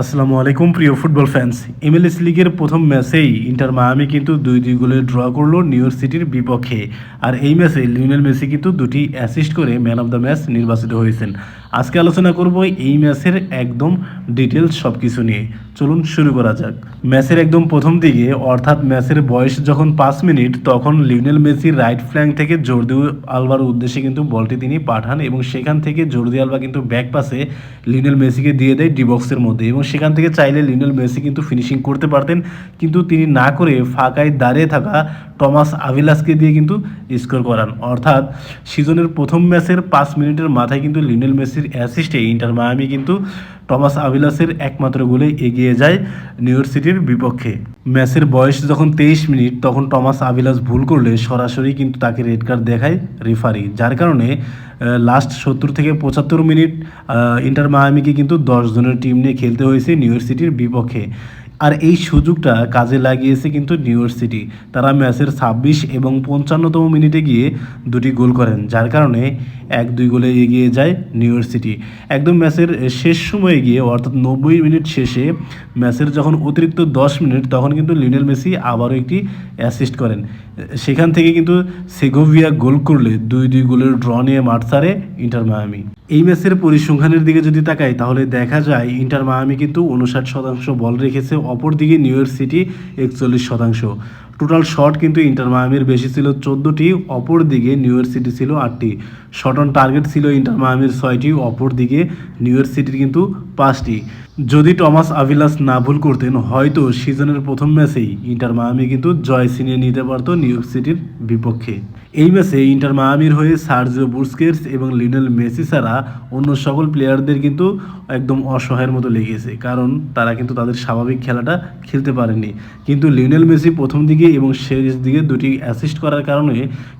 আসসালামু আলাইকুম, প্রিয় ফুটবল ফ্যান্স এমএলএস লিগের প্রথম ম্যাচেই ইন্টার মায়ামি কিন্তু দুই দুই গোলে ড্র করল নিউ ইয়র্ক সিটির বিপক্ষে। আর এই ম্যাচে লিওনেল মেসি কিন্তু দুটি অ্যাসিস্ট করে ম্যান অফ দ্য ম্যাচ নির্বাচিত হয়েছেন। আজকে আলোচনা করব এই ম্যাচের একদম ডিটেলস সব কিছু নিয়ে। চলুন শুরু করা যাক। ম্যাচের একদম প্রথম দিকে, অর্থাৎ ম্যাচের বয়স যখন পাঁচ মিনিট, তখন লিওনেল মেসি রাইট ফ্ল্যাঙ্ক থেকে জর্দি আলবার উদ্দেশ্যে কিন্তু বলটি তিনি পাঠান এবং সেখান থেকে জর্দি আলবা কিন্তু ব্যাক পাসে লিওনেল মেসিকে দিয়ে দেয় ডিবক্সের মধ্যে এবং সেখান থেকে চাইলে লিওনেল মেসি কিন্তু ফিনিশিং করতে পারতেন। কিন্তু তিনি না করে ফাঁকায় দাঁড়িয়ে থাকা টমাস আভিলাসকে দিয়ে কিন্তু স্কোর করান। অর্থাৎ সিজনের প্রথম ম্যাচের পাঁচ মিনিটের মাথায় কিন্তু লিওনেল মেসির অ্যাসিস্টে ইন্টার মায়ামি কিন্তু টমাস আভিলাসের একমাত্র গোলে এগিয়ে যায় নিউ ইয়র্ক সিটির বিপক্ষে। ম্যাচের বয়স যখন তেইশ মিনিট, তখন টমাস আভিলাস ভুল করলে সরাসরি কিন্তু তাকে রেড কার্ড দেখায় রেফারি যার কারণে লাস্ট সত্তর থেকে পঁচাত্তর মিনিট ইন্টার মায়ামিকে কিন্তু দশ জনের টিম নিয়ে খেলতে হয়েছে নিউ ইয়র্ক সিটির বিপক্ষে। আর এই সুযোগটা কাজে লাগিয়েছে কিন্তু নিউ ইয়র্ক সিটি। তারা ম্যাচের ছাব্বিশ এবং পঞ্চান্নতম মিনিটে গিয়ে দুটি গোল করেন, যার কারণে এক দুই গোলে এগিয়ে যায় নিউ ইয়র্ক সিটি। একদম ম্যাচের শেষ সময়ে গিয়ে, অর্থাৎ নব্বই মিনিট শেষে ম্যাচের যখন অতিরিক্ত দশ মিনিট, তখন কিন্তু লিওনেল মেসি আবারও একটি অ্যাসিস্ট করেন। সেখান থেকে কিন্তু সেগোভিয়া গোল করলে দুই দুই গোলের ড্র নিয়ে মাঠ ছাড়ে ইন্টার মায়ামি। এই ম্যাচের পরিসংখ্যানের দিকে যদি তাকাই, তাহলে দেখা যায় ইন্টার মায়ামি কিন্তু উনষাট শতাংশ বল রেখেছে, অপরদিকে নিউ ইয়র্ক সিটি একচল্লিশ শতাংশ। টোটাল শট কিন্তু ইন্টার মায়ামির বেশি ছিল চোদ্দোটি অপর দিকে নিউ ইয়র্ক সিটি ছিল আটটি। শট অন টার্গেট ছিল ইন্টার মায়ামির ছয়টি অপর দিকে নিউ ইয়র্ক সিটির কিন্তু পাঁচটি। যদি টমাস আভিলাস না ভুল করতেন, হয়তো সিজনের প্রথম ম্যাচেই ইন্টার মায়ামি কিন্তু জয় ছিনিয়ে নিতে পারতো নিউ ইয়র্ক সিটির বিপক্ষে। এই ম্যাচে ইন্টার মায়ামির হয়ে সার্জিও বুস্কেটস এবং লিনেল মেসি ছাড়া অন্য সকল প্লেয়ারদের কিন্তু একদম অসহায়ের মতো লেগেছে, কারণ তারা কিন্তু তাদের স্বাভাবিক খেলাটা খেলতে পারেনি কিন্তু লিনেল মেসি প্রথম দিকে এবং শেষ দিকে দুটি অ্যাসিস্ট করার কারণে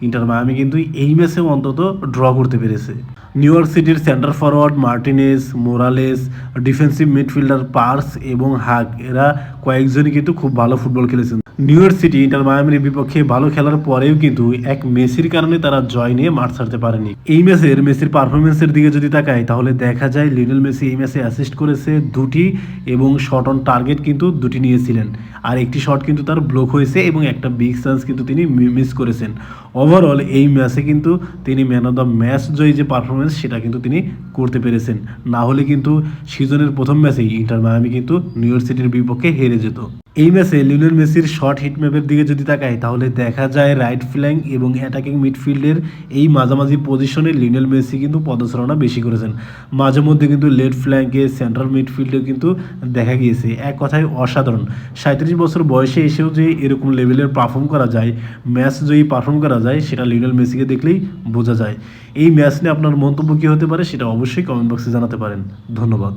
ইন্টার মায়ামি কিন্তু এই ম্যাচে অন্তত ড্র করতে পেরেছে। নিউ ইয়র্ক সিটির centre forward Martinez Morales defensive midfielder purse এবং হাক এরা কয়েকজনই কিন্তু খুব ভালো ফুটবল খেলেছেন। নিউ ইয়র্ক সিটি ইন্টার মায়ামির বিপক্ষে ভালো খেলার পরেও কিন্তু এক মেসির কারণে তারা জয় নিয়ে মাঠ ছাড়তে পারেনি। এই ম্যাচের মেসির পারফরমেন্সের দিকে যদি তাকাই, তাহলে দেখা যায় লিওনেল মেসি এই ম্যাচে অ্যাসিস্ট করেছে দুটি এবং শট অন টার্গেট কিন্তু দুটি নিয়েছিলেন। আর একটি শট কিন্তু তার ব্লক হয়েছে এবং একটা বিগ চান্স কিন্তু তিনি মিস করেছেন। ওভারঅল এই ম্যাচে কিন্তু তিনি ম্যান অফ দ্য ম্যাচ জয়ী যে পারফরমেন্স সেটা কিন্তু তিনি করতে পেরেছেন। না হলে কিন্তু সিজনের প্রথম ম্যাচেই ইন্টার মায়ামি কিন্তু নিউ ইয়র্ক সিটির বিপক্ষে হেরে যেত। এই ম্যাচে লিওনেল মেসির শর্ট হিট ম্যাপের দিকে যদি তাকাই, তাহলে দেখা যায় রাইট ফ্ল্যাঙ্ক এবং অ্যাটাকিং মিডফিল্ডের এই মাঝামাঝি পজিশনে লিওনেল মেসি কিন্তু পদচারণা বেশি করেছেন। মাঝে মধ্যে কিন্তু লেফট ফ্ল্যাঙ্কে সেন্ট্রাল মিডফিল্ডে কিন্তু দেখা গিয়েছে। এক কথায় অসাধারণ। সাঁত্রিশ বছর বয়সে এসেও যে এরকম লেভেলের পারফর্ম করা যায় ম্যাচ জয়ী পারফর্ম করা যায়, সেটা লিওনেল মেসিকে দেখলেই বোঝা যায়। এই ম্যাচ নিয়ে আপনার মন্তব্য কী হতে পারে, সেটা অবশ্যই কমেন্ট বক্সে জানাতে পারেন। ধন্যবাদ।